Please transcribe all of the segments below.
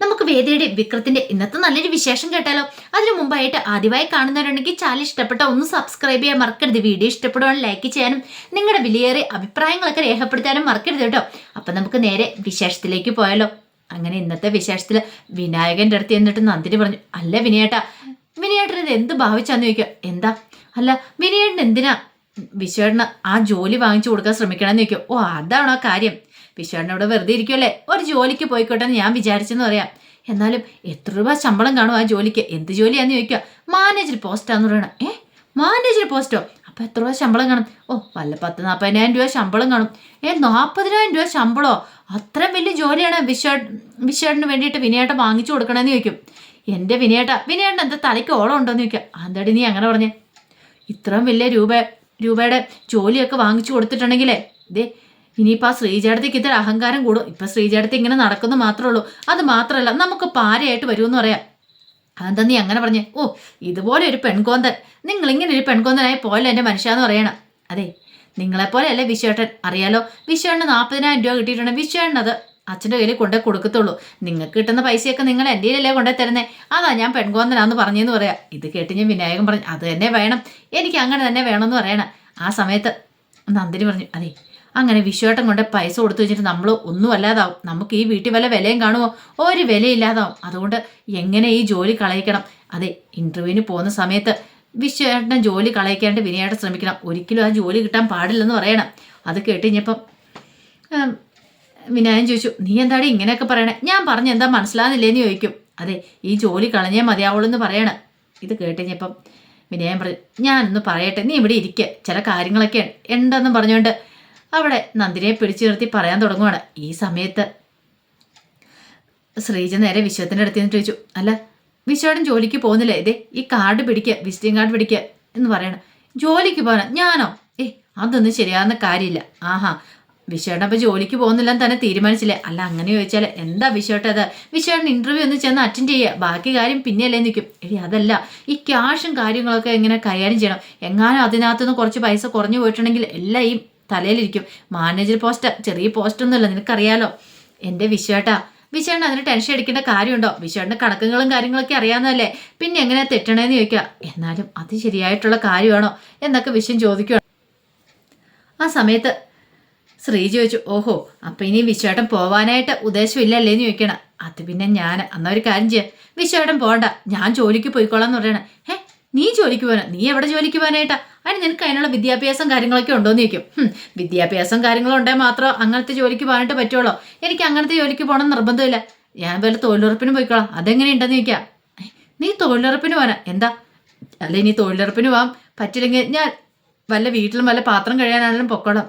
നമുക്ക് വേദയുടെ വിക്രത്തിന്റെ ഇന്നത്തെ നല്ലൊരു വിശേഷം കേട്ടാലോ? അതിനു മുമ്പായിട്ട് ആദ്യമായി കാണുന്നവരുണ്ടെങ്കിൽ ചാനൽ ഇഷ്ടപ്പെട്ട ഒന്ന് സബ്സ്ക്രൈബ് ചെയ്യാൻ മറക്കരുത്. വീഡിയോ ഇഷ്ടപ്പെടുവാൻ ലൈക്ക് ചെയ്യാനും നിങ്ങളുടെ വിലയേറിയ അഭിപ്രായങ്ങളൊക്കെ രേഖപ്പെടുത്താനും മറക്കരുത് കേട്ടോ. അപ്പൊ നമുക്ക് നേരെ വിശേഷത്തിലേക്ക് പോയാലോ? അങ്ങനെ ഇന്നത്തെ വിശേഷത്തിൽ വിനായകന്റെ അടുത്ത് എന്നിട്ട് നന്ദിനി പറഞ്ഞു അല്ല വിനയേട്ടാ വിനയേട്ടൻ എന്ത് ഭാവിച്ചാന്ന് ചോദിക്കുക എന്താ? അല്ല വിനയേട്ടൻ എന്തിനാ വിശ്വേട്ടന് ആ ജോലി വാങ്ങിച്ചു കൊടുക്കാൻ ശ്രമിക്കണമെന്ന് ചോദിക്കും ഓ അതാണോ കാര്യം. വിശ്വേട്ടൻ അവിടെ വെറുതെ ഇരിക്കുമല്ലേ ഒരു ജോലിക്ക് പോയിക്കോട്ടെ എന്ന് ഞാൻ വിചാരിച്ചെന്ന് പറയാം. എന്നാലും എത്ര രൂപ ശമ്പളം കാണും ആ ജോലിക്ക്? എന്ത് ജോലിയാന്ന് ചോദിക്കുക. മാനേജർ പോസ്റ്റാന്ന് പറയണം. ഏ? മാനേജർ പോസ്റ്റോ അപ്പൊ എത്ര രൂപ ശമ്പളം കാണും? ഓ വല്ല പത്ത് നാൽപ്പതിനായിരം രൂപ ശമ്പളം കാണും. ഏ നാൽപ്പതിനായിരം രൂപ ശമ്പളോ? അത്രയും വലിയ ജോലിയാണ് വിശ്വ വിശ്വാടിന് വേണ്ടിയിട്ട് വിനയേട്ടം വാങ്ങിച്ചു കൊടുക്കണമെന്ന് ചോദിക്കും. എന്റെ വിനയേട്ട വിനയേട്ടൻ എന്താ തലയ്ക്ക് ഓളം ഉണ്ടോ എന്ന് ചോദിക്കുക. അന്തടി നീ അങ്ങനെ പറഞ്ഞേ? ഇത്രയും വലിയ രൂപ രൂപയുടെ ജോലിയൊക്കെ വാങ്ങിച്ചു കൊടുത്തിട്ടുണ്ടെങ്കിലേ ദേ ഇനിയിപ്പോൾ ആ ശ്രീജേടത്തേക്ക് ഇത്ര അഹങ്കാരം കൂടും. ഇപ്പം ശ്രീജേടത്തി ഇങ്ങനെ നടക്കുന്നു മാത്രമേ ഉള്ളൂ അത് മാത്രമല്ല നമുക്ക് പാരയായിട്ട് വരുമെന്ന് പറയാം. അതെന്താ നീ അങ്ങനെ പറഞ്ഞേ? ഓ ഇതുപോലെ ഒരു പെൺകോന്തൻ. നിങ്ങൾ ഇങ്ങനെ ഒരു പെൺകോന്തനായി പോലെ എന്റെ മനുഷ്യാന്ന് പറയണം. അതെ നിങ്ങളെപ്പോലെ അല്ലേ വിശ്വേട്ടൻ? അറിയാലോ വിശ്വേണ്ണ നാൽപ്പതിനായിരം രൂപ കിട്ടിയിട്ടുണ്ട്. വിശ്വേട്ടൻ അത് അച്ഛന്റെ കയ്യിൽ കൊണ്ടേ കൊടുക്കത്തുള്ളൂ. നിങ്ങൾക്ക് കിട്ടുന്ന പൈസയൊക്കെ നിങ്ങൾ എന്റെ കയ്യിലല്ലേ കൊണ്ടേ തരുന്നേ? അതാ ഞാൻ പെൺകോന്തനാന്ന് പറഞ്ഞെന്ന് പറയാം. ഇത് കേട്ട് ഞാൻ വിനായകൻ പറഞ്ഞു അത് തന്നെ വേണം. എനിക്ക് അങ്ങനെ തന്നെ വേണമെന്ന് പറയണം. ആ സമയത്ത് നന്ദിനി പറഞ്ഞു അതെ അങ്ങനെ വിശ്വേട്ടൻ കൊണ്ട് പൈസ കൊടുത്തു വെച്ചിട്ട് നമ്മൾ ഒന്നും അല്ലാതാവും നമുക്ക് ഈ വീട്ടിൽ വല്ല വിലയും കാണുമോ? ഒരു വിലയില്ലാതാവും. അതുകൊണ്ട് എങ്ങനെ ഈ ജോലി കളയിക്കണം? അതെ ഇന്റർവ്യൂവിന് പോകുന്ന സമയത്ത് വിശ്വേട്ടൻ ജോലി കളയിക്കാണ്ട് വിനയായിട്ട് ശ്രമിക്കണം. ഒരിക്കലും ആ ജോലി കിട്ടാൻ പാടില്ലെന്ന് പറയണം. അത് കേട്ട് കഴിഞ്ഞപ്പം വിനായൻ ചോദിച്ചു നീ എന്താടി ഇങ്ങനെയൊക്കെ പറയണേ? ഞാൻ പറഞ്ഞ എന്താ മനസ്സിലാകുന്നില്ലേന്ന് ചോദിക്കും. അതെ ഈ ജോലി കളഞ്ഞേ മതിയാവുള്ളൂ എന്ന് പറയണം. ഇത് കേട്ട് കഴിഞ്ഞപ്പം വിനയൻ പറഞ്ഞു ഞാനൊന്ന് പറയട്ടെ നീ ഇവിടെ ഇരിക്കുക ചില കാര്യങ്ങളൊക്കെ ഉണ്ടെന്ന് പറഞ്ഞുകൊണ്ട് അവിടെ നന്ദിനിയെ പിടിച്ചു നിർത്തി പറയാൻ തുടങ്ങുവാണ് ഈ സമയത്ത്. ശ്രീജ നേരെ വിശ്വത്തിന്റെ അടുത്ത് നിന്ന് ചോദിച്ചു അല്ല വിശ്വടൻ ജോലിക്ക് പോകുന്നില്ലേ? ഇതേ ഈ കാർഡ് പിടിക്കുക വിസിറ്റിംഗ് കാർഡ് പിടിക്കുക എന്ന് പറയണം. ജോലിക്ക് പോകാൻ ഞാനോ? ഏ അതൊന്നും ശരിയാകുന്ന കാര്യമില്ല. ആഹാ വിശ്വേട്ടൻ അപ്പോൾ ജോലിക്ക് പോകുന്നില്ലെന്ന് തന്നെ തീരുമാനിച്ചില്ലേ? അല്ല അങ്ങനെ ചോദിച്ചാൽ എന്താ വിശ്വേട്ടൻ അത്? വിശ്വേട്ടൻ ഇന്റർവ്യൂ ഒന്ന് ചെന്ന് അറ്റൻഡ് ചെയ്യുക ബാക്കി കാര്യം പിന്നെയല്ലേ നിൽക്കും. എടി അതല്ല ഈ ക്യാഷും കാര്യങ്ങളൊക്കെ എങ്ങനെ കൈകാര്യം ചെയ്യണം. എങ്ങാനും അതിനകത്തുനിന്ന് കുറച്ച് പൈസ കുറഞ്ഞു പോയിട്ടുണ്ടെങ്കിൽ എല്ലാം ഈ തലയിലിരിക്കും. മാനേജർ പോസ്റ്റ് ചെറിയ പോസ്റ്റ് ഒന്നുമല്ല നിനക്കറിയാലോ? എന്റെ വിശ്വേട്ടാ വിശ്വേട്ടൻ അതിന് ടെൻഷൻ അടിക്കേണ്ട കാര്യമുണ്ടോ? വിശ്വേട്ടന്റെ കണക്കുകളും കാര്യങ്ങളൊക്കെ അറിയാവുന്നതല്ലേ? പിന്നെ എങ്ങനെയാ തെറ്റണേന്ന് ചോദിക്കുക. എന്നാലും അത് ശരിയായിട്ടുള്ള കാര്യമാണോ എന്നൊക്കെ വിശ്വം ചോദിക്കുക ആ സമയത്ത് ശ്രീ ചോദിച്ചു ഓഹോ അപ്പൊ ഇനി വിശ്വേട്ടൻ പോവാനായിട്ട് ഉദ്ദേശമില്ലല്ലേന്ന് ചോദിക്കണം. അത് പിന്നെ ഞാൻ അന്ന ഒരു കാര്യം ചെയ്യാം. വിശ്വേട്ടൻ പോകണ്ട ഞാൻ ജോലിക്ക് പോയിക്കോളാം എന്ന് പറയണേ. ഹേ നീ ജോലിക്ക് പോകാനാ നീ എവിടെ ജോലിക്ക് പോകാനായിട്ടാ അതിന് നിനക്ക് അതിനുള്ള വിദ്യാഭ്യാസം കാര്യങ്ങളൊക്കെ ഉണ്ടോ എന്ന് ചോദിക്കും വിദ്യാഭ്യാസം കാര്യങ്ങളും ഉണ്ടെങ്കിൽ മാത്രം അങ്ങനത്തെ ജോലിക്ക് പോകാനായിട്ട് പറ്റുള്ളൂ എനിക്ക് അങ്ങനത്തെ ജോലിക്ക് പോകണം നിർബന്ധമില്ല. ഞാൻ വല്ല തൊഴിലുറപ്പിന് പോയിക്കോളാം. അതെങ്ങനെയുണ്ടെന്ന് ചോദിക്കാം. "ഏ, നീ തൊഴിലുറപ്പിന് പോകാനാ? എന്താ? അല്ല ഇനി തൊഴിലുറപ്പിന് പോകാം പറ്റില്ലെങ്കിൽ ഞാൻ വല്ല വീട്ടിലും വല്ല പാത്രം കഴിയാനാണെങ്കിലും പൊക്കോളാം.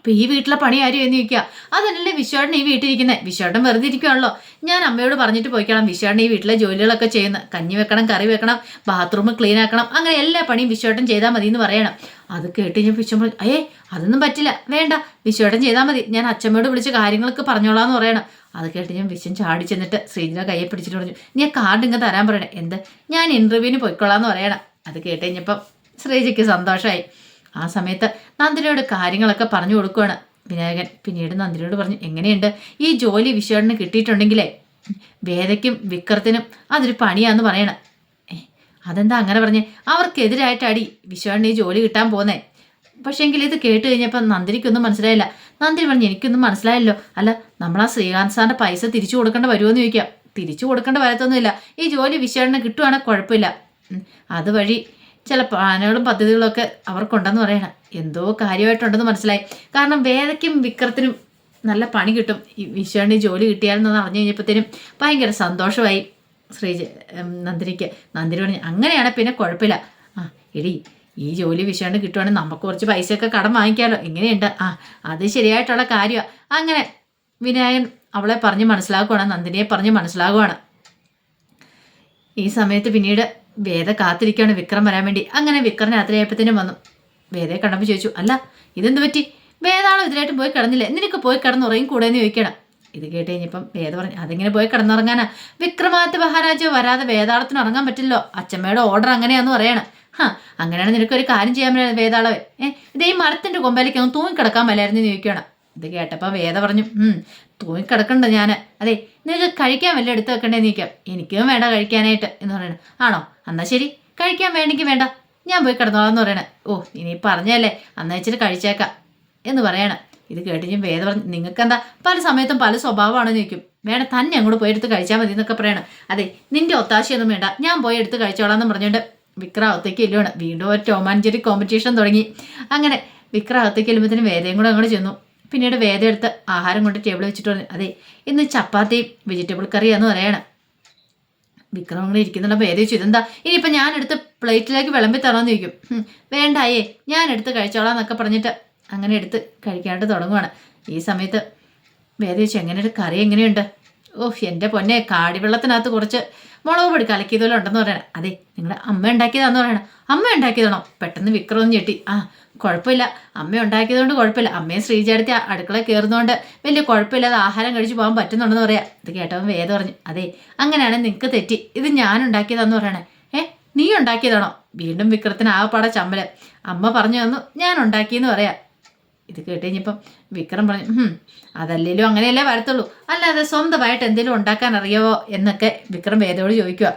അപ്പൊ ഈ വീട്ടിലെ പണി ആരും എന്ന് ചോദിക്കുക അതല്ലേ വിശ്വാടൻ ഈ വീട്ടിലിരിക്കുന്നത് വിശ്വാടൻ വെറുതെ ഇരിക്കുകയാണല്ലോ ഞാൻ അമ്മയോട് പറഞ്ഞിട്ട് പോയിക്കണം വിശ്വാടൻ ഈ വീട്ടിലെ ജോലികളൊക്കെ ചെയ്യുന്ന കഞ്ഞി വെക്കണം കറി വെക്കണം ബാത്റൂം ക്ലീൻ ആക്കണം അങ്ങനെ എല്ലാ പണിയും വിശ്വാടൻ ചെയ്താൽ മതി എന്ന് പറയണം. അത് കേട്ട് ഞാൻ പറഞ്ഞു അയ്യേ അതൊന്നും പറ്റില്ല. വേണ്ട. വിശ്വാടൻ ചെയ്താൽ മതി. ഞാൻ അച്ഛമ്മയോട് വിളിച്ച് കാര്യങ്ങളൊക്കെ പറഞ്ഞോളാം എന്ന് പറയണം. അത് കേട്ട് ഞാൻ വിശ്വം ചാടി ചെന്നിട്ട് ശ്രീജിനെ കയ്യെ പിടിച്ചിട്ട് പറഞ്ഞു നീ കാർഡ് ഇങ്ങ് തരാൻ പറയണേ. എന്ത്? ഞാൻ ഇന്റർവ്യൂവിന് പോയിക്കൊള്ളാന്ന് പറയണം. അത് കേട്ട് കഴിഞ്ഞപ്പം ശ്രീജിക്ക് സന്തോഷമായി ആ സമയത്ത് നന്ദിനിയോട് കാര്യങ്ങളൊക്കെ പറഞ്ഞു കൊടുക്കുകയാണ് വിനായകൻ പിന്നീട് നന്ദിനിയോട് പറഞ്ഞു എങ്ങനെയുണ്ട്? ഈ ജോലി വിശ്വേട്ടന് കിട്ടിയിട്ടുണ്ടെങ്കിലേ വേദയ്ക്കും വിക്രത്തിനും അതൊരു പണിയാന്ന് പറയണം. അതെന്താ അങ്ങനെ പറഞ്ഞേ? അവർക്കെതിരായിട്ടാടി വിശ്വാണ് ഈ ജോലി കിട്ടാൻ പോന്നേ? പക്ഷേങ്കിൽ ഇത് കേട്ട് കഴിഞ്ഞപ്പോൾ നന്ദിനിക്കൊന്നും മനസ്സിലായില്ല. നന്ദിനി പറഞ്ഞു എനിക്കൊന്നും മനസ്സിലായല്ലോ. അല്ല നമ്മൾ ആ ശ്രീകാന്ത് സാറിന്റെ പൈസ തിരിച്ചു കൊടുക്കേണ്ട വരുമോയെന്ന് ചോദിക്കാം. തിരിച്ചു കൊടുക്കേണ്ട വരത്തൊന്നുമില്ല. ഈ ജോലി വിശ്വേട്ടന് കിട്ടുവാണെങ്കിൽ കുഴപ്പമില്ല. അതുവഴി ചില പ്ലാനുകളും പദ്ധതികളൊക്കെ അവർക്കുണ്ടെന്ന് പറയണം എന്തോ കാര്യമായിട്ടുണ്ടെന്ന് മനസ്സിലായി. കാരണം വേദയ്ക്കും വിക്രത്തിനും നല്ല പണി കിട്ടും. ഈ വിശ്വേണ്ണി ജോലി കിട്ടിയാലെന്ന് അറിഞ്ഞു കഴിഞ്ഞപ്പോഴത്തേനും ഭയങ്കര സന്തോഷമായി ശ്രീ നന്ദിനിക്ക്. നന്ദിനി പറഞ്ഞു അങ്ങനെയാണ് പിന്നെ കുഴപ്പമില്ല. ആ എടി ഈ ജോലി വിഷയമുണ്ട് കിട്ടുവാണെങ്കിൽ നമുക്ക് കുറച്ച് പൈസയൊക്കെ കടം വാങ്ങിക്കാമല്ലോ ഇങ്ങനെയുണ്ട് ആ അത് ശരിയായിട്ടുള്ള കാര്യമാണ് അങ്ങനെ വിനായകൻ അവളെ പറഞ്ഞ് മനസ്സിലാക്കുവാണ് നന്ദിനിയെ പറഞ്ഞ് മനസ്സിലാകുവാണ് ഈ സമയത്ത് പിന്നീട് വേദ കാത്തിരിക്കുകയാണ് വിക്രം വരാൻ വേണ്ടി. അങ്ങനെ വിക്രം രാത്രിയായപ്പോഴത്തേനും വന്നു. വേദയെ കണ്ടപ്പോൾ ചോദിച്ചു അല്ല ഇതെന്ത് പറ്റി? വേദാണോ ഇതിലായിട്ട് പോയി കിടന്നില്ലേ? നിനക്ക് പോയി കിടന്നുറങ്ങി കൂടെ എന്ന് ചോദിക്കണം ഇത് കേട്ട് കഴിഞ്ഞപ്പം വേദ പറഞ്ഞു അതിങ്ങനെ പോയി കിടന്നുറങ്ങാനാ? വിക്രമാദിത്യ മഹാരാജ് വരാതെ വേദാളത്തിന് ഉറങ്ങാൻ പറ്റില്ലോ അച്ഛമ്മയുടെ ഓർഡർ അങ്ങനെയാന്ന് പറയണം. ഹാ അങ്ങനെയാണ് നിനക്കൊരു കാര്യം ചെയ്യാൻ പറ്റില്ല വേദാളവേ. ഏഹ് ഇതേ മരത്തിന്റെ കൊമ്പലേക്ക് ഒന്ന് തൂങ്ങിക്കിടക്കാൻ മേലായിരുന്നു ചോദിക്കണം ഇത് കേട്ടപ്പോൾ വേദ പറഞ്ഞു തൂങ്ങിക്കിടക്കണ്ട ഞാൻ അതെ നിനക്ക് കഴിക്കാൻ വല്ല എടുത്ത് വെക്കണ്ടേ നീക്കാം? എനിക്കും വേണ്ട കഴിക്കാനായിട്ട്. എന്ന് പറയണ. ആണോ? എന്നാൽ ശരി. കഴിക്കാൻ വേണ്ടെങ്കിൽ വേണ്ട. ഞാൻ പോയി കിടന്നോളാം എന്ന് പറയണേ. ഓ ഇനി പറഞ്ഞല്ലേ? അന്ന് വെച്ചിട്ട് കഴിച്ചേക്കാം. എന്ന് പറയണ. ഇത് കേട്ട് ഞാൻ വേദ പറഞ്ഞു നിങ്ങൾക്ക് എന്താ പല സമയത്തും പല സ്വഭാവമാണെന്ന് ചോദിക്കും വേണം തന്നെ അങ്ങോട്ട് പോയി എടുത്ത് കഴിച്ചാൽ മതി എന്നൊക്കെ പറയണം. അതെ നിന്റെ ഒത്താശയൊന്നും വേണ്ട. ഞാൻ പോയി എടുത്ത് കഴിച്ചോളാം എന്ന് പറഞ്ഞുകൊണ്ട് വിക്രാവത്തേക്ക് ഇല്ലാണ് വീണ്ടും ഒരു ടോമാൻജറി കോമ്പറ്റീഷൻ തുടങ്ങി. അങ്ങനെ വിക്രാവത്തേക്ക് ചെല്ലുമ്പോഴത്തേനും വേദയും കൂടെ അങ്ങോട്ട് ചെന്നു. പിന്നീട് വേദ എടുത്ത് ആഹാരം കൊണ്ട് ടേബിൾ വെച്ചിട്ട് പറഞ്ഞു അതെ ഇന്ന് ചപ്പാത്തി വെജിറ്റബിൾ കറിയാന്ന് പറയണം. വിക്രം അങ്ങനെ ഇരിക്കുന്നുള്ള വേദ ചോദിച്ചു ഇതെന്താ? ഇനിയിപ്പോൾ ഞാൻ എടുത്ത് പ്ലേറ്റിലേക്ക് വിളമ്പി തരാമെന്ന് ചോദിക്കും. "ഹും, വേണ്ടായേ ഞാൻ എടുത്ത് കഴിച്ചോളാം എന്നൊക്കെ പറഞ്ഞിട്ട് അങ്ങനെ എടുത്ത് കഴിക്കാണ്ട് തുടങ്ങുവാണ്. ഈ സമയത്ത് വേദ ചോദിച്ചു എങ്ങനെയൊരു കറി എങ്ങനെയുണ്ട്? ഓഹ് എന്റെ പൊന്നെ കാടിവെള്ളത്തിനകത്ത് കുറച്ച് മുളക് പൊടി കലക്കിയതുപോലെ ഉണ്ടെന്ന് പറയണം. അതെ നിങ്ങളുടെ അമ്മ ഉണ്ടാക്കിയതാന്ന് പറയണം. അമ്മ ഉണ്ടാക്കിയതാണോ? പെട്ടെന്ന് വിക്രം ഒന്ന് ഞെട്ടി. ആ കുഴപ്പമില്ല. അമ്മ ഉണ്ടാക്കിയതുകൊണ്ട് കുഴപ്പമില്ല. അമ്മയും ശ്രീജാടത്തി അടുക്കള കയറുന്നതുകൊണ്ട് വലിയ കുഴപ്പമില്ലാതെ ആഹാരം കഴിച്ചു പോകാൻ പറ്റുന്നുണ്ടെന്ന് പറയാം. ഇത് കേട്ടവൻ വേദം പറഞ്ഞു അതെ അങ്ങനെയാണ് നിങ്ങൾക്ക് തെറ്റി. ഇത് ഞാൻ ഉണ്ടാക്കിയതാന്ന് പറയണേ. ഏ നീ ഉണ്ടാക്കിയതാണോ? വീണ്ടും വിക്രത്തിന് ആകെപ്പാടെ ചമ്മൽ. അമ്മ പറഞ്ഞു തന്നു ഞാൻ ഉണ്ടാക്കിയെന്ന് പറയാം. ഇത് കേട്ട് കഴിഞ്ഞപ്പം വിക്രം പറഞ്ഞു "ഹും, അതല്ലേലും അങ്ങനെയല്ലേ വരത്തുള്ളൂ. അല്ലാതെ സ്വന്തമായിട്ട് എന്തെങ്കിലും ഉണ്ടാക്കാൻ അറിയാവോ? എന്നൊക്കെ വിക്രം വേദയോട് ചോദിക്കുക.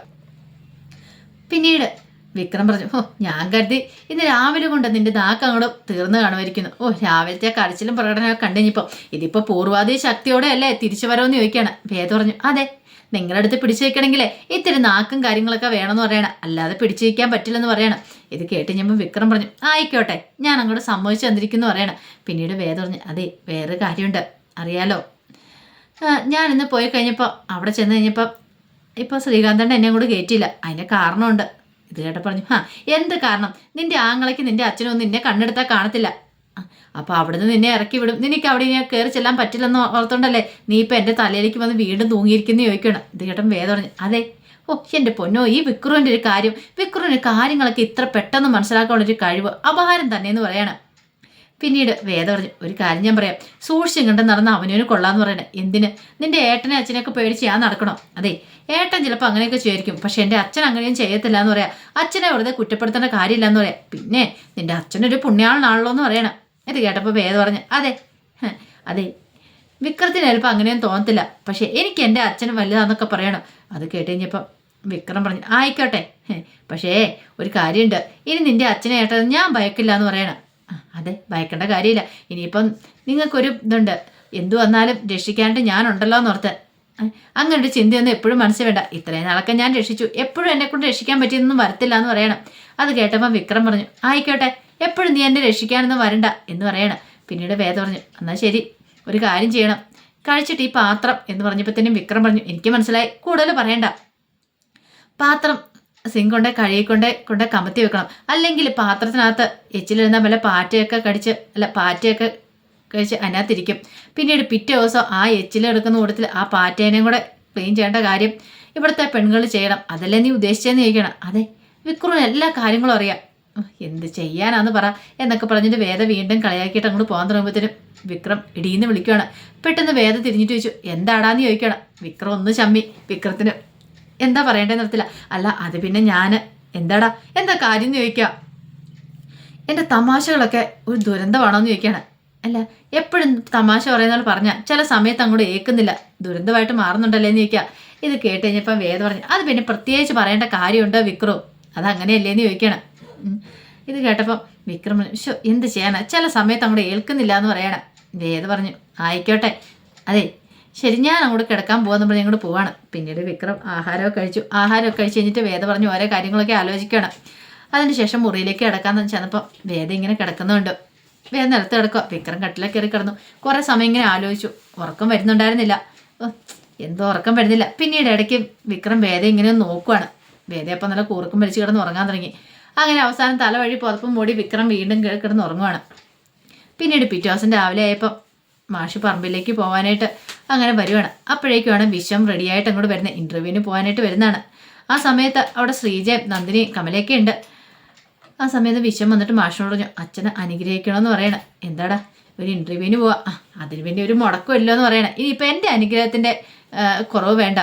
പിന്നീട് വിക്രം പറഞ്ഞു ഓ ഞാൻ കരുതി ഇന്ന് രാവിലെ കൊണ്ട് നിന്റെ നാക്ക് അങ്ങോട്ട് തീർന്നു കാണുമായിരിക്കുന്നു. ഓ രാവിലത്തെ കരച്ചിലും പ്രകടനമൊക്കെ കണ്ടുകഴിഞ്ഞപ്പോൾ ഇതിപ്പോൾ പൂർവാധി ശക്തിയോടെ അല്ലേ തിരിച്ചു വരവെന്ന് ചോദിക്കുകയാണ്. വേദ പറഞ്ഞു അതെ നിങ്ങളുടെ അടുത്ത് പിടിച്ചു വെക്കണമെങ്കിലേ ഇത്തിരി നാക്കും കാര്യങ്ങളൊക്കെ വേണമെന്ന് പറയണം. അല്ലാതെ പിടിച്ചു വയ്ക്കാൻ പറ്റില്ലെന്ന് പറയണം. ഇത് കേട്ട് ഞാൻ വിക്രം പറഞ്ഞു ആയിക്കോട്ടെ ഞാൻ അങ്ങോട്ട് സമ്മതിച്ചു തന്നിരിക്കുന്നു പറയണം. പിന്നീട് വേദ പറഞ്ഞു അതെ വേറെ കാര്യമുണ്ട്. അറിയാലോ. ഞാൻ ഇന്ന് പോയി കഴിഞ്ഞപ്പോൾ അവിടെ ചെന്ന് കഴിഞ്ഞപ്പോൾ ഇപ്പോൾ ശ്രീകാന്തൻ എന്നെ അങ്ങോട്ട് കയറ്റിയില്ല അതിന്റെ കാരണമുണ്ട്. ഇത് കേട്ട പറഞ്ഞു ആ എന്ത് കാരണം? നിന്റെ ആങ്ങളയ്ക്ക് നിന്റെ അച്ഛനൊന്നും നിന്നെ കണ്ണെടുത്താൽ കാണത്തില്ല. അപ്പോൾ അവിടുന്ന് നിന്നെ ഇറക്കി വിടും. നിനക്ക് അവിടെ ഇനി കയറി ചെല്ലാൻ പറ്റില്ലെന്ന് ഓർത്തോണ്ടല്ലേ നീ ഇപ്പം എന്റെ തലയിലേക്ക് വന്ന് വീണ്ടും തൂങ്ങിയിരിക്കുന്നു ചോദിക്കണം ഇത് കേട്ടൻ വേദം പറഞ്ഞു അതെ. ഓ എന്റെ പൊന്നോ ഈ വിക്രുവിന്റെ ഒരു കാര്യം വിക്രുവിന്റെ കാര്യങ്ങളൊക്കെ ഇത്ര പെട്ടെന്ന് മനസ്സിലാക്കാനുള്ളൊരു കഴിവ് അപഹാരം തന്നെയെന്ന് പറയണം. പിന്നീട് വേദ പറഞ്ഞു ഒരു കാര്യം ഞാൻ പറയാം. സൂക്ഷിച്ചും കണ്ട് നടന്ന അവനവന് കൊള്ളാന്ന് പറയണേ. എന്തിന്? നിന്റെ ഏട്ടനെ അച്ഛനെയൊക്കെ പേടിച്ച് ഞാൻ നടക്കണോ? അതെ. ഏട്ടൻ ചിലപ്പോൾ അങ്ങനെയൊക്കെ ചേരിക്കും പക്ഷെ എന്റെ അച്ഛൻ അങ്ങനെയും ചെയ്യത്തില്ല എന്ന് പറയാം. അച്ഛനെ വെറുതെ കുറ്റപ്പെടുത്തേണ്ട കാര്യമില്ല എന്ന് പറയാം. പിന്നെ നിന്റെ അച്ഛനൊരു പുണ്യാളനാണല്ലോ എന്ന് പറയണം. ഇത് കേട്ടപ്പോൾ വേദ പറഞ്ഞു അതെ അതെ. വിക്രത്തിന് ചിലപ്പോൾ അങ്ങനെയൊന്നും തോന്നത്തില്ല. പക്ഷേ എനിക്ക് എന്റെ അച്ഛൻ വലുതാന്നൊക്കെ പറയണം. അത് കേട്ട് കഴിഞ്ഞപ്പം വിക്രം പറഞ്ഞു ആയിക്കോട്ടെ പക്ഷേ ഒരു കാര്യമുണ്ട്. ഇനി നിന്റെ അച്ഛനെ ഏട്ടത് ഞാൻ ഭയക്കില്ല എന്ന് പറയണം അതെ ഭയക്കേണ്ട കാര്യമില്ല. ഇനിയിപ്പം നിങ്ങൾക്കൊരു ഇതുണ്ട്. എന്തു വന്നാലും രക്ഷിക്കാണ്ട് ഞാനുണ്ടല്ലോ എന്ന് ഓർത്ത്. ആ, അങ്ങനെ ഒരു ചിന്തയൊന്നും എപ്പോഴും മനസ്സിൽ വേണ്ട. ഇത്രയും നാളൊക്കെ ഞാൻ രക്ഷിച്ചു. എപ്പോഴും എന്നെ കൊണ്ട് രക്ഷിക്കാൻ പറ്റിയതൊന്നും വരത്തില്ല എന്ന് പറയണം. അത് കേട്ടപ്പോൾ വിക്രം പറഞ്ഞു ആയിക്കോട്ടെ എപ്പോഴും നീ എന്നെ രക്ഷിക്കാനൊന്നും വരണ്ട എന്ന് പറയണം. പിന്നീട് വേദ പറഞ്ഞു എന്നാൽ ശരി ഒരു കാര്യം ചെയ്യണം. കഴിച്ചിട്ട് ഈ പാത്രം എന്ന് പറഞ്ഞപ്പോൾ തന്നെ വിക്രം പറഞ്ഞു എനിക്ക് മനസ്സിലായി കൂടുതൽ പറയണ്ട. പാത്രം സിങ് കൊണ്ട് കഴുകിക്കൊണ്ട് കൊണ്ട് കമത്തി വെക്കണം. അല്ലെങ്കിൽ പാത്രത്തിനകത്ത് എച്ചിലിരുന്ന വല്ല പാറ്റയൊക്കെ കടിച്ച് അല്ല പാറ്റയൊക്കെ കഴിച്ച് അതിനകത്തിരിക്കും. പിന്നീട് പിറ്റേ ദിവസം ആ എച്ചിലെടുക്കുന്ന കൂട്ടത്തിൽ ആ പാറ്റേനെയും കൂടെ ക്ലീൻ ചെയ്യേണ്ട കാര്യം ഇവിടുത്തെ പെണ്ണുങ്ങൾ ചെയ്യണം. അതല്ലേ നീ ഉദ്ദേശിച്ചതെന്ന് ചോദിക്കണം. അതെ വിക്രുവിന് എല്ലാ കാര്യങ്ങളും അറിയാം. എന്ത് ചെയ്യാനാന്ന് പറ എന്നൊക്കെ പറഞ്ഞിട്ട് വേദ വീണ്ടും കളിയാക്കിയിട്ട് അങ്ങോട്ട് പോകാൻ തുടങ്ങുമ്പോഴത്തേനും വിക്രം ഇടീന്ന് വിളിക്കുകയാണ് പെട്ടെന്ന് വേദ തിരിഞ്ഞിട്ട് ചോദിച്ചു എന്താടാന്ന് ചോദിക്കണം? വിക്രം ഒന്ന് ചമ്മി വിക്രത്തിന് എന്താ പറയേണ്ടതെന്ന് നിർത്തില്ല അല്ല അത് പിന്നെ ഞാൻ എന്താടാ? എന്താ കാര്യം എന്ന് ചോദിക്കുക എന്റെ തമാശകളൊക്കെ ഒരു ദുരന്തമാണോന്ന് ചോദിക്കുകയാണ് അല്ല എപ്പോഴും തമാശ പറയുന്ന പോലെ പറഞ്ഞാൽ ചില സമയത്ത് അങ്ങോട്ട് ഏൽക്കുന്നില്ല ദുരന്തമായിട്ട് മാറുന്നുണ്ടല്ലേ എന്ന് ചോദിക്കുക ഇത് കേട്ട് വേദ പറഞ്ഞു അത് പിന്നെ പ്രത്യേകിച്ച് പറയേണ്ട കാര്യമുണ്ടോ വിക്രോ? അതങ്ങനെയല്ലേന്ന് ചോദിക്കണം. ഇത് കേട്ടപ്പം വിക്രമൻ "ശ്ശോ, എന്ത് ചെയ്യാനാ? ചില സമയത്ത് അങ്ങോട്ട് ഏൽക്കുന്നില്ല എന്ന് പറയണം. വേദ പറഞ്ഞു ആയിക്കോട്ടെ. അതെ ശരി ഞാൻ അങ്ങോട്ട് കിടക്കാൻ പോകുന്ന പറഞ്ഞ് അങ്ങോട്ട് പോവാണ്. പിന്നീട് വിക്രം ആഹാരമൊക്കെ കഴിച്ചു. ആഹാരമൊക്കെ കഴിച്ച് കഴിഞ്ഞിട്ട് വേദ പറഞ്ഞു ഓരോ കാര്യങ്ങളൊക്കെ ആലോചിക്കുകയാണ് അതിനുശേഷം മുറിയിലേക്ക് കിടക്കാന്ന് ചെന്നപ്പോൾ വേദ ഇങ്ങനെ കിടക്കുന്നുണ്ട്. വേദ നിലത്ത് കിടക്കുക വിക്രം കട്ടിലെ കയറി കിടന്നു. കുറേ സമയം ഇങ്ങനെ ആലോചിച്ചു. ഉറക്കം വരുന്നുണ്ടായിരുന്നില്ല. എന്തോ ഉറക്കം വരുന്നില്ല. പിന്നീട് ഇടയ്ക്ക് വിക്രം വേദ ഇങ്ങനെ നോക്കുവാണ്. വേദ അപ്പം നല്ല കൂർക്കം വലിച്ച് കിടന്ന് ഉറങ്ങാൻ തുടങ്ങി. അങ്ങനെ അവസാനം തലവഴി വഴി പുറത്തും മൂടി വിക്രം വീണ്ടും കിടന്ന് ഉറങ്ങുവാണ്. പിന്നീട് പിറ്റേ ദിവസം രാവിലെ ആയപ്പോൾ മാഷി പറമ്പിലേക്ക് പോകാനായിട്ട് അങ്ങനെ വരുവാണ്. അപ്പോഴേക്കുമാണ് വിശ്വം റെഡിയായിട്ട് അങ്ങോട്ട് വരുന്നത് ഇന്റർവ്യൂവിന് പോകാനായിട്ട് വരുന്നതാണ്. ആ സമയത്ത് അവിടെ ശ്രീജയും നന്ദിനി കമലയൊക്കെ ഉണ്ട്. ആ സമയത്ത് വിശ്വം വന്നിട്ട് മാഷിനോട് പറഞ്ഞു അച്ഛനെ അനുഗ്രഹിക്കണമെന്ന് പറയണം. എന്താടാ ഒരു ഇന്റർവ്യൂവിന് പോവാ. അതിന് വേണ്ടി ഒരു മുടക്കമില്ലോ എന്ന് പറയണം ഇനിയിപ്പോൾ എന്റെ അനുഗ്രഹത്തിന്റെ കുറവ് വേണ്ട.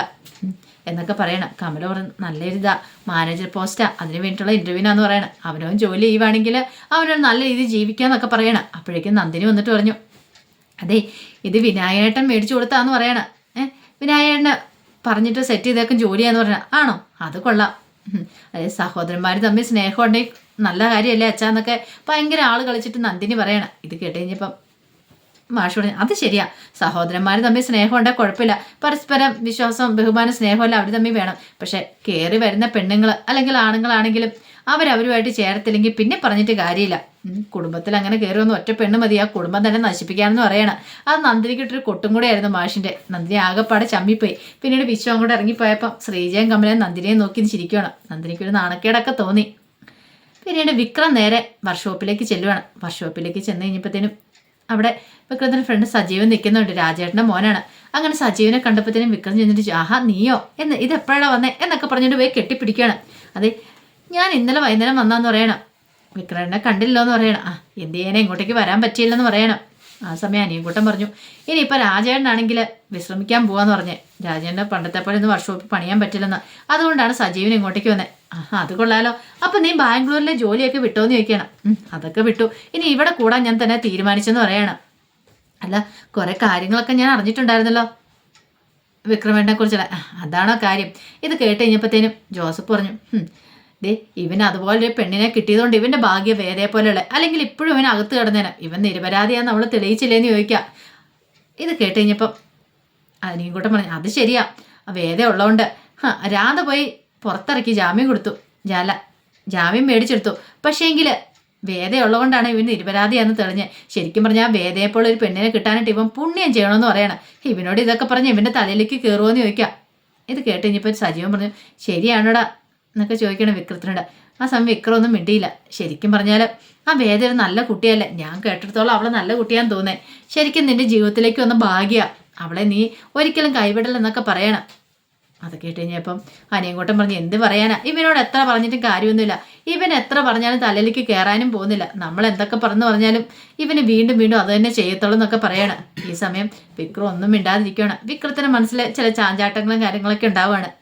എന്നൊക്കെ പറയണം. കമല പറഞ്ഞു നല്ലൊരു ഇതാ മാനേജർ പോസ്റ്റാ അതിന് വേണ്ടിയിട്ടുള്ള ഇന്റർവ്യൂവിനാന്ന് പറയണം. അവനവൻ ജോലി ചെയ്യുവാണെങ്കിൽ അവനവൻ നല്ല രീതിയിൽ ജീവിക്കാന്നൊക്കെ പറയണം. അപ്പോഴേക്കും നന്ദിനി വന്നിട്ട് പറഞ്ഞു അതെ ഇത് വിനായേട്ടൻ മേടിച്ചു കൊടുത്താന്ന് പറയണം. ഏ വിനായേട്ടന് പറഞ്ഞിട്ട് സെറ്റ് ചെയ്തേക്കും ജോലിയാന്ന് പറയണം. ആണോ? അത് കൊള്ളാം. അതെ സഹോദരന്മാർ തമ്മിൽ സ്നേഹം ഉണ്ടെങ്കിൽ നല്ല കാര്യമല്ലേ അച്ഛാന്നൊക്കെ ഭയങ്കര ആൾ കളിച്ചിട്ട് നന്ദിനി പറയണം. ഇത് കേട്ട് കഴിഞ്ഞപ്പം മാഷ് പറഞ്ഞു അത് ശരിയാ. സഹോദരന്മാർ തമ്മിൽ സ്നേഹം ഉണ്ടെങ്കിൽ കുഴപ്പമില്ല. പരസ്പരം വിശ്വാസം ബഹുമാനം സ്നേഹമല്ല അവർ തമ്മിൽ വേണം. പക്ഷെ കയറി വരുന്ന പെണ്ണുങ്ങൾ അല്ലെങ്കിൽ ആണുങ്ങളാണെങ്കിലും അവരവരുമായിട്ട് ചേർത്തില്ലെങ്കിൽ പിന്നെ പറഞ്ഞിട്ട് കാര്യമില്ല. കുടുംബത്തിൽ അങ്ങനെ കയറി വന്ന് ഒറ്റ പെണ്ണ് മതി. ആ കുടുംബം തന്നെ നശിപ്പിക്കാമെന്ന് പറയണം. അത് നന്ദിനിക്കിട്ടൊരു കൊട്ടും കൂടെ ആയിരുന്നു മാഷിന്റെ. നന്ദിനി ആകെപ്പാടെ ചമ്മിപ്പോയി. പിന്നീട് വിശ്വം കൂടെ ഇറങ്ങിപ്പോയപ്പം ശ്രീജയും കമലയും നന്ദിനിയെ നോക്കി ചിരിക്കുകയാണ് നന്ദിനിക്കൊരു നാണക്കേടൊക്കെ തോന്നി. പിന്നീട് വിക്രം നേരെ വർക്ക്ഷോപ്പിലേക്ക് ചെല്ലുവാണ്. വർക്ക്ഷോപ്പിലേക്ക് ചെന്ന് കഴിഞ്ഞപ്പോഴത്തേനും അവിടെ വിക്രത്തിന്റെ ഫ്രണ്ട് സജീവൻ നിൽക്കുന്നുണ്ട് രാജേട്ടന്റെ മോനാണ്. അങ്ങനെ സജീവനെ കണ്ടപ്പോഴത്തേനും വിക്രം ചെന്നിട്ട് ആഹാ നീയോ? എന്ന് ഇത് എപ്പോഴാണ് വന്നേ? എന്നൊക്കെ പറഞ്ഞിട്ട് പോയി കെട്ടിപ്പിടിക്കുകയാണ്. അതെ ഞാൻ ഇന്നലെ വൈകുന്നേരം വന്നാന്ന് പറയണം. വിക്രനെ കണ്ടില്ലോ എന്ന് പറയണം. ആ എന്ത് ചെയ്യാനെ ഇങ്ങോട്ടേക്ക് വരാൻ പറ്റിയില്ലെന്ന് പറയണം. ആ സമയം അനിയൻകൂട്ടം പറഞ്ഞു. ഇനിയിപ്പോൾ രാജേണ്ണാണെങ്കിൽ വിശ്രമിക്കാൻ പോവാന്ന് പറഞ്ഞേ. രാജേണ്ണ പണ്ടത്തെ പോലെ ഇന്ന് വർക്ക്ഷോപ്പിൽ പണിയാൻ പറ്റില്ലെന്ന്. അതുകൊണ്ടാണ് സജീവൻ ഇങ്ങോട്ടേക്ക് വന്നത് അത് കൊള്ളാലോ. അപ്പം നീ ബാംഗ്ലൂരിലെ ജോലിയൊക്കെ വിട്ടോന്ന് ചോദിക്കണം. അതൊക്കെ വിട്ടു. ഇനി ഇവിടെ കൂടാൻ ഞാൻ തന്നെ തീരുമാനിച്ചെന്ന് പറയണം. അല്ല കുറെ കാര്യങ്ങളൊക്കെ ഞാൻ അറിഞ്ഞിട്ടുണ്ടായിരുന്നല്ലോ. വിക്രമേട്ടനെ കുറിച്ചുള്ള അതാണോ കാര്യം. ഇത് കേട്ട് കഴിഞ്ഞപ്പോഴത്തേനും ജോസഫ് പറഞ്ഞു. "ഹും, ദേ ഇവൻ അതുപോലെ ഒരു പെണ്ണിനെ കിട്ടിയതുകൊണ്ട് ഇവന്റെ ഭാഗ്യം വേറെ പോലെയുള്ള അല്ലെങ്കിൽ ഇപ്പോഴും ഇവൻ അകത്ത് കിടന്നേനെ. ഇവൻ നിരപരാധിയാന്ന് അവൾ തെളിയിച്ചില്ലേന്ന് ചോദിക്കാം. ഇത് കേട്ട് കഴിഞ്ഞപ്പം അനിയും കൂട്ടം പറഞ്ഞു അത് ശരിയാ. വേദ ഉള്ളതുകൊണ്ട് രാധ പോയി പുറത്തിറക്കി ജാമ്യം കൊടുത്തു. ജാല ജാമ്യം മേടിച്ചെടുത്തു. പക്ഷേങ്കിൽ വേദ ഉള്ളതുകൊണ്ടാണ് ഇവൻ നിരപരാധിയാന്ന് തെളിഞ്ഞ്. ശരിക്കും പറഞ്ഞാൽ വേദയെപ്പോലെ ഒരു പെണ്ണിനെ കിട്ടാനായിട്ട് ഇവൻ പുണ്യം ചെയ്യണമെന്ന് പറയണം. ഇവനോട് ഇതൊക്കെ പറഞ്ഞ് ഇവന്റെ തലയിലേക്ക് കയറുമോ എന്ന് ചോദിക്കാം. ഇത് കേട്ട് കഴിഞ്ഞപ്പോൾ സജീവൻ പറഞ്ഞു ശരിയാണോടാ. എന്നൊക്കെ ചോദിക്കണം വിക്രത്തിനോട് ആ സമയം വിക്രം ഒന്നും മിണ്ടിയില്ല. ശരിക്കും പറഞ്ഞാൽ ആ വേദ ഒരു നല്ല കുട്ടിയല്ലേ. ഞാൻ കേട്ടിടത്തോളം അവളെ നല്ല കുട്ടിയാന്ന് തോന്നേ. ശരിക്കും നിന്റെ ജീവിതത്തിലേക്ക് വന്ന ഭാഗ്യ. അവളെ നീ ഒരിക്കലും കൈവിടലെന്നൊക്കെ പറയണം. അത് കേട്ട് കഴിഞ്ഞപ്പം അനിയൻകൂട്ടം പറഞ്ഞ് എന്ത് പറയാനാ? ഇവനോട് എത്ര പറഞ്ഞിട്ടും കാര്യമൊന്നുമില്ല. ഇവൻ എത്ര പറഞ്ഞാലും തലയിലേക്ക് കയറാനും പോകുന്നില്ല. നമ്മൾ എന്തൊക്കെ പറഞ്ഞു പറഞ്ഞാലും ഇവന് വീണ്ടും വീണ്ടും അത് തന്നെ ചെയ്യത്തുള്ളൂ എന്നൊക്കെ പറയണം. ഈ സമയം വിക്രം ഒന്നും മിണ്ടാതിരിക്കുകയാണ് വിക്രത്തിന്റെ മനസ്സിലെ ചില ചാഞ്ചാട്ടങ്ങളും കാര്യങ്ങളൊക്കെ ഉണ്ടാവുകയാണ്